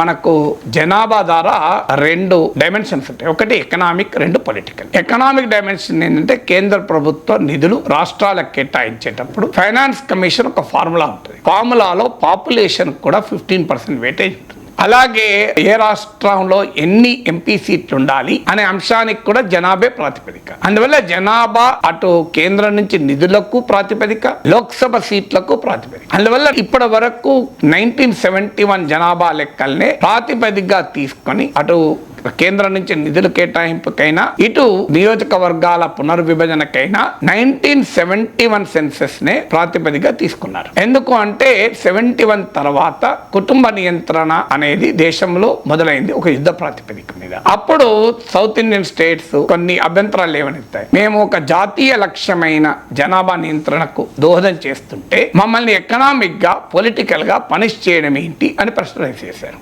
మనకు జనాభా ద్వారా రెండు డైమెన్షన్స్ ఉంటాయి. ఒకటి ఎకనామిక్ రెండు పొలిటికల్ ఎకనామిక్ డైమెన్షన్ ఏంటంటే కేంద్ర ప్రభుత్వ నిధులు రాష్ట్రాలకు కేటాయించేటప్పుడు ఫైనాన్స్ కమిషన్ ఒక ఫార్ములా ఉంటుంది. ఫార్ములాలో పాపులేషన్ కూడా ఫిఫ్టీన్ పర్సెంట్ వెయిటేజ్ ఉంటుంది. అలాగే ఏ రాష్ట్రంలో ఎన్ని ఎంపీ సీట్లు ఉండాలి అనే అంశానికి కూడా జనాభే ప్రాతిపదిక. అందువల్ల జనాభా అటు కేంద్రం నుంచి నిధులకు ప్రాతిపదిక లోక్సభ సీట్లకు ప్రాతిపదిక. అందువల్ల ఇప్పటి వరకు నైన్టీన్ సెవెంటీ వన్ జనాభా లెక్కల్నే ప్రాతిపదికగా తీసుకొని అటు కేంద్రం నుంచి నిధులు కేటాయింపుకైనా ఇటు నియోజకవర్గాల పునర్విభజనకైనా నైన్టీన్ సెవెంటీ వన్ సెన్సెస్ నే ప్రాతిపదికగా తీసుకున్నారు. ఎందుకు అంటే సెవెంటీ వన్ తర్వాత కుటుంబ నియంత్రణ అనేది దేశంలో మొదలైంది ఒక యుద్ధ ప్రాతిపదిక మీద. అప్పుడు సౌత్ ఇండియన్ స్టేట్స్ కొన్ని అభ్యంతరాలు లేవనెత్తాయి. మేము ఒక జాతీయ లక్ష్యమైన జనాభా నియంత్రణకు దోహదం చేస్తుంటే మమ్మల్ని ఎకనామిక్గా పొలిటికల్గా పనిష్ చేయడం ఏంటి అని ప్రశ్న చేశారు.